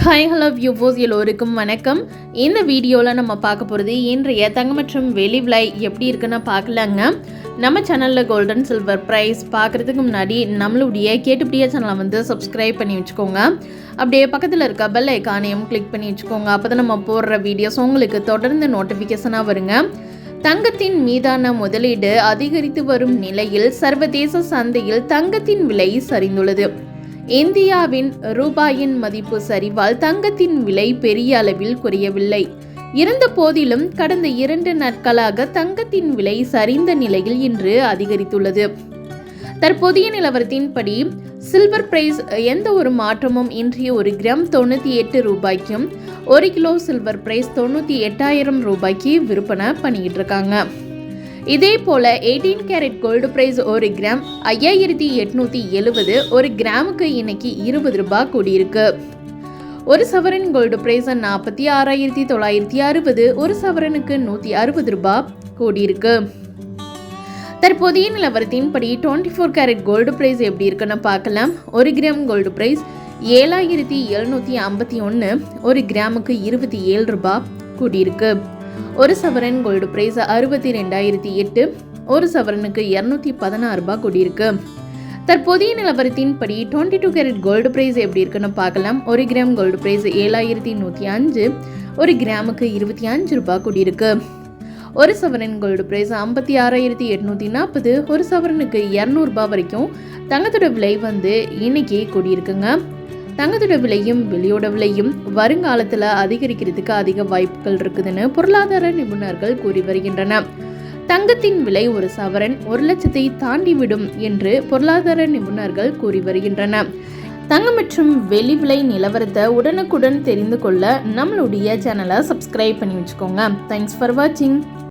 Hi hello வியூவோஸ் எல்லோருக்கும் வணக்கம். இந்த வீடியோவில் நம்ம பார்க்க போகிறது இன்றைய தங்க மற்றும் வெளி விலை எப்படி இருக்குன்னு பார்க்கலாங்க. நம்ம சேனலில் கோல்டன் சில்வர் ப்ரைஸ் பார்க்குறதுக்கு முன்னாடி நம்மளுடைய கேட்டுப்படியா சேனலை வந்து சப்ஸ்கிரைப் பண்ணி வச்சுக்கோங்க. அப்படியே பக்கத்தில் இருக்க பெல் ஐக்கானையும் கிளிக் பண்ணி வச்சுக்கோங்க. அப்போ தான் நம்ம போடுற வீடியோஸ் உங்களுக்கு தொடர்ந்து நோட்டிஃபிகேஷனாக வருங்க. தங்கத்தின் மீதான முதலீடு அதிகரித்து வரும் நிலையில் சர்வதேச சந்தையில் தங்கத்தின் விலை சரிந்துள்ளது. இந்தியாவின் ரூபாயின் மதிப்பு சரிவால் தங்கத்தின் விலை பெரிய அளவில் குறையவில்லை. இருந்த போதிலும் கடந்த இரண்டு நாட்களாக தங்கத்தின் விலை சரிந்த நிலையில் இன்று அதிகரித்துள்ளது. தற்போதைய நிலவரத்தின்படி சில்வர் பிரைஸ் எந்த ஒரு மாற்றமும் இன்றைய ஒரு கிராம் தொண்ணூற்றி எட்டு ரூபாய்க்கும் ஒரு கிலோ சில்வர் பிரைஸ் தொண்ணூற்றி எட்டாயிரம் ரூபாய்க்கு விற்பனை பண்ணிக்கிட்டு இருக்காங்க. இதே போல எயிட்டீன் கேரட் கோல்டு பிரைஸ் ஒரு கிராம் ஐயாயிரத்தி எட்நூத்தி எழுபது ஒரு கிராமுக்கு இன்னைக்கு இருபது ரூபாய் கூடியிருக்கு. ஒரு சவரன் கோல்டு பிரைஸ் நாற்பத்தி ஆறாயிரத்தி தொள்ளாயிரத்தி அறுபது ஒரு சவரனுக்கு நூற்றி அறுபது ரூபாய் கூடியிருக்கு. தற்போதைய நிலவரத்தின்படி twenty four carat gold price எப்படி இருக்குன்னு பார்க்கலாம். ஒரு கிராம் கோல்டு பிரைஸ் ஏழாயிரத்தி எழுநூற்றி ஐம்பத்தி ஒன்று ஒரு கிராமுக்கு இருபத்தி ஏழு ரூபாய் கூடியிருக்கு. ஒரு சவரன் கோல்டு பிரைஸ் அறுபத்தி ரெண்டாயிரத்தி எட்டு ஒரு சவரனுக்கு இரநூத்தி பதினாறு ரூபாய் கூடியிருக்கு. தற்போதைய நிலவரத்தின்படி twenty two carat gold price எப்படி இருக்குன்னு பார்க்கலாம். ஒரு கிராம் கோல்டு பிரைஸ் ஏழாயிரத்தி நூற்றி அஞ்சு ஒரு கிராமுக்கு இருபத்தி அஞ்சு ரூபாய் கூடியிருக்கு. ஒரு சவரன் கோல்டு பிரைஸ் ஐம்பத்தி ஆறாயிரத்தி எட்நூற்றி நாற்பது ஒரு சவரனுக்கு இரநூறுபா வரைக்கும் தங்கத்தோட விலை வந்து இன்னைக்கு கூடியிருக்குங்க. தங்கத்தோட விலையும் வெளியோட விலையும் வருங்காலத்தில் அதிகரிக்கிறதுக்கு அதிக வாய்ப்புகள் இருக்குதுன்னு பொருளாதார நிபுணர்கள் கூறி வருகின்றனர். தங்கத்தின் விலை ஒரு சவரன் ஒரு லட்சத்தை தாண்டிவிடும் என்று பொருளாதார நிபுணர்கள் கூறி வருகின்றனர். தங்கம் மற்றும் வெளி விலை நிலவரத்தை உடனுக்குடன் தெரிந்து கொள்ள நம்மளுடைய சேனலை சப்ஸ்கிரைப் பண்ணி வச்சுக்கோங்க. தேங்க்ஸ் ஃபார் வாட்சிங்